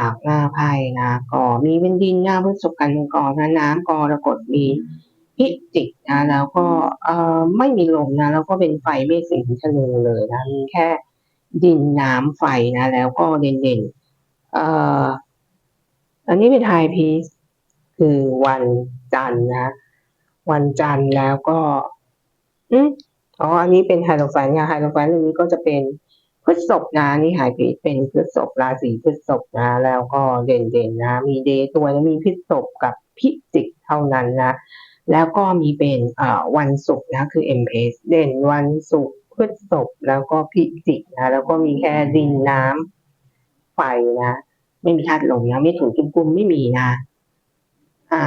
จากหน้าไพ่นะก็มีเป็นดินหน้าพฤษภกันก่อนนะน้ำกรกฎมีพิจิกนะแล้วก็เอ่อไม่มีลมนะแล้วก็เป็นไฟเมฆสิงห์ธนูเลยนะมีแค่ดินน้ำไฟนะแล้วก็เด่นๆเอ่ออันนี้เป็นไฮพีซคือวันจันทร์นะ วันจันทร์แล้วก็อืมอ๋ออันนี้เป็นไฮโลแฟนค่ะไฮโลแฟนอันนี้ก็จะเป็น พฤษภนะนี่หายไปเป็นพฤษภราศีพฤษภนะ แล้วก็เด่นๆนะ มีเดย์ตัวนะมีพฤษภกับพิจิกเท่านั้นนะ แล้วก็มีเป็นวันศุกร์นะคือเอ็มเพสเด่นวันศุกร์พฤษภแล้วก็พิจิกนะ แล้วก็มีแค่ดินน้ำไฟนะ ไม่มีธาตุลมนะ ไม่ถูกจุ่มกุมไม่มีนะ อ่า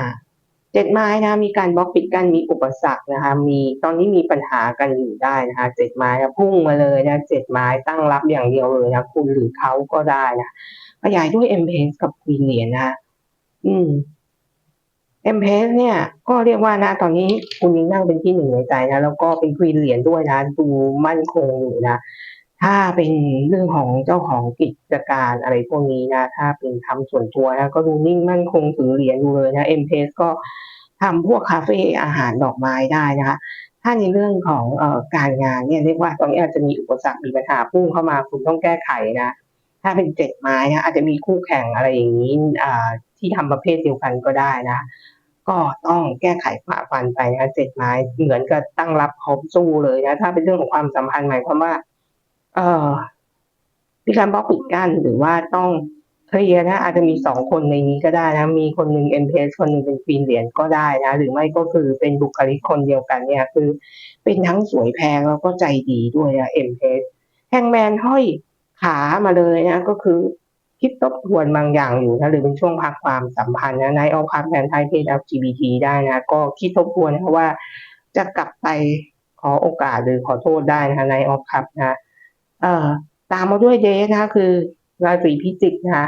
เจ็ดไม้นะมีการบล็อกปิดกันมีอุปสรรคนะคะ มีตอนนี้มีปัญหากันอยู่ได้นะคะเจ็ดไม้นะพุ่งมาเลยนะเจ็ดไม้ตั้งรับอย่างเดียวเลยนะคุณหรือเขาก็ได้นะขยายด้วยเอ็มเพสกับควีนเหรียญนะอืมเอ็มเพสเนี่ยก็เรียกว่านะ ตอนนี้คุณยังนั่งเป็นที่หนึ่งในใจนะแล้วก็เป็นควีนเหรียญด้วยนะดูมั่นคงอยู่นะ ถ้าเป็นเรื่องของเจ้าของกิจการอะไรพวกนี้นะ ถ้าเป็นทำส่วนตัวนะก็ดูนิ่งมั่นคงถือเหรียญดูเลยนะเอ็มเพสก็ทำพวกคาเฟ่อาหารดอกไม้ได้นะคะถ้าในเรื่องของออการงานเนี่ยเรียกว่าตอนนี้อาจจะมีอุปสรรคมีปัญหาพุ่งเข้ามาคุณต้องแก้ไขนะ ถ้าเป็นเจ็ดไม้นะอาจจะมีคู่แข่งอะไรอย่างนี้ที่ทำประเภทเดียวกันก็ได้นะ ก็ต้องแก้ไขฝ่าฟันไปนะเจ็ดไม้เหมือนกับตั้งรับพร้อมสู้เลยนะถ้าเป็นเรื่องของความสัมพันธ์หมายความว่า เอ่อมีการบล็อกปิดกั้นหรือว่าต้องเคลียร์นะ อาจจะมีสองคนในนี้ก็ได้นะ มีคนหนึ่งเอ็มเพสคนหนึ่งเป็นควีนเหรียญก็ได้นะ หรือไม่ก็คือเป็นบุคลิกคนเดียวกันเนี่ย คือ เป็นทั้งสวยแพงแล้วก็ใจดีด้วยนะเอ็มเพสแฮงแมนห้อยขามาเลยนะ ก็คือคิดทบทวนบางอย่างอยู่นะหรือเป็นช่วงพักความสัมพันธ์นะในเอาคับแทนไทยเพศ LGBT ได้นะ ก็คิดทบทวนนะว่าจะกลับไปขอโอกาสหรือขอโทษได้นะในออฟคับนะ เอ่อตามมาด้วยเดทนะคะคือราศีพิจิกนะคะ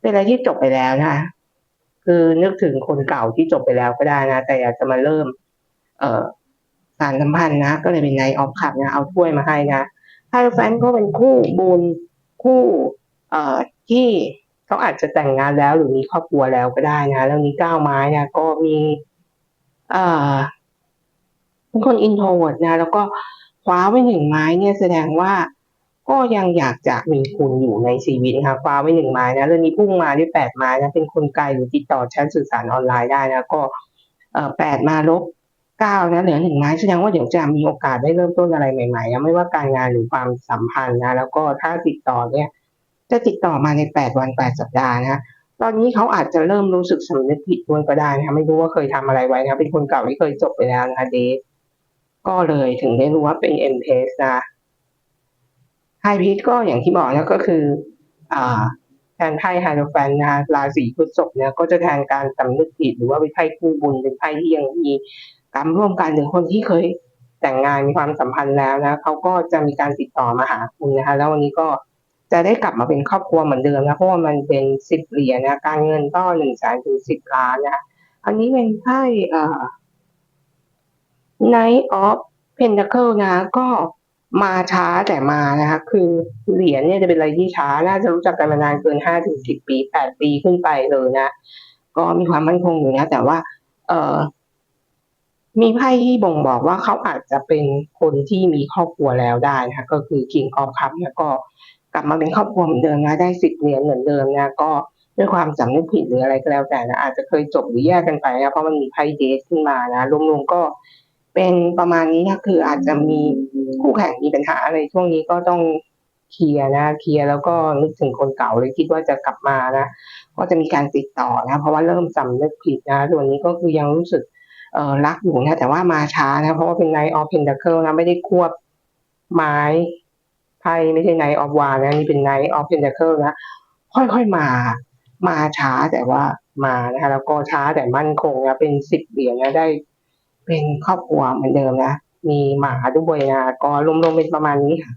เป็นอะไรที่จบไปแล้วนะคะคือนึกถึงคนเก่าที่จบไปแล้วก็ได้นะ แต่อยากจะมาเริ่ม เอ่อสารสัมพันธ์นะ ก็เลยเป็นไนออฟคัพนะเอาถ้วยมาให้นะไฮแฟนก็เป็นคู่บุญคู่ เอ่อที่เขาอาจจะแต่งงานแล้วหรือมีครอบครัวแล้วก็ได้นะแล้วนี้ก้าวไม้นะก็มีเอ่อเป็นคนอินโทรเวิร์ดนะ แล้วก็คว้าไว้หนึ่งไม้เนี่ยแสดงว่า ก็ยังอยากจะมีคุณอยู่ในชีวิตนะคะคว้าไว้หนึ่งไม้นะเรื่องนี้พุ่งมาด้วยแปดไม้นะเป็นคนไกลหรือติดต่อแชทสื่อสารออนไลน์ได้นะก็เอ่อแปดมาลบเก้านะเหลือหนึ่งไม้แสดงว่าเดี๋ยวจะมีโอกาสได้เริ่มต้นอะไรใหม่ๆนะไม่ว่าการงานหรือความสัมพันธ์นะแล้วก็ถ้าติดต่อเนี่ยจะติดต่อมาในแปดวันแปดสัปดาห์นะตอนนี้เขาอาจจะเริ่มรู้สึกสำนึกผิดด้วยก็ได้นะไม่รู้ว่าเคยทำอะไรไว้นะเป็นคนเก่าที่เคยจบไปแล้วนะเดก็เลยถึงได้รู้ว่าเป็นเอ็นเพสนะ ไฮพีทก็อย่างที่บอกนะก็คืออ่าแทนไพ่ไฮโดแฟนนะราศีพฤษภเนี่ยก็จะแทนการสำนึกผิดหรือว่าเป็นไพ่คู่บุญเป็นไพ่ที่ยังมีกรรมร่วมกันหรือคนที่เคยแต่งงานมีความสัมพันธ์แล้วนะเขาก็จะมีการติดต่อมาหาคุณนะคะ แล้ววันนี้ก็จะได้กลับมาเป็นครอบครัวเหมือนเดิมนะเพราะว่ามันเป็นสิบเหรียญนะการเงินก็หนึ่งแสนถึงสิบล้านนะอันนี้เป็นไพ่เอ่า Knight of Pentacle นะก็ มาช้าแต่มานะคะ คือเหรียญเนี่ยจะเป็นอะไรที่ช้า น่าจะรู้จักกันมานานเกินห้าถึงสิบปีแปดปีขึ้นไปเลยนะ ก็มีความมั่นคงอยู่นะ แต่ว่า เออมีไพ่ที่บ่งบอกว่าเขาอาจจะเป็นคนที่มีครอบครัวแล้วได้นะคะก็คือ King of Cup เนี่ยก็กลับมาเป็นครอบครัวเหมือนเดิมนะได้สิบเหรียญเหมือนเดิมนะก็ด้วยความสำนึกผิดหรืออะไรก็แล้วแต่นะอาจจะเคยจบหรือแยกกันไปนะเพราะมันมีไพ่เดทขึ้นมานะรวมๆก็ เป็นประมาณนี้คืออาจจะมีคู่แข่งมีปัญหาอะไรช่วงนี้ก็ต้องเคลียร์นะเคลียร์แล้วก็นึกถึงคนเก่าเลยคิดว่าจะกลับมานะก็จะมีการติดต่อนะ เพราะว่าเริ่มสำนึกผิดนะส่วนนี้ก็คือยังรู้สึกเออรักอยู่นะแต่ว่ามาช้านะ เพราะว่าเป็น Knight of Pentacle นะไม่ได้ควบไม้ไพ่ไม่ใช่ Knight of Wands นะนี่เป็น Knight of Pentacle นะค่อยๆมา มาช้าแต่ว่ามานะคะแล้วก็ช้าแต่มั่นคงนะเป็นสิบเหรียญนะได้ เป็นครอบครัวเหมือนเดิมนะ มีหมาด้วยนะ ก็รวมๆเป็นประมาณนี้ค่ะ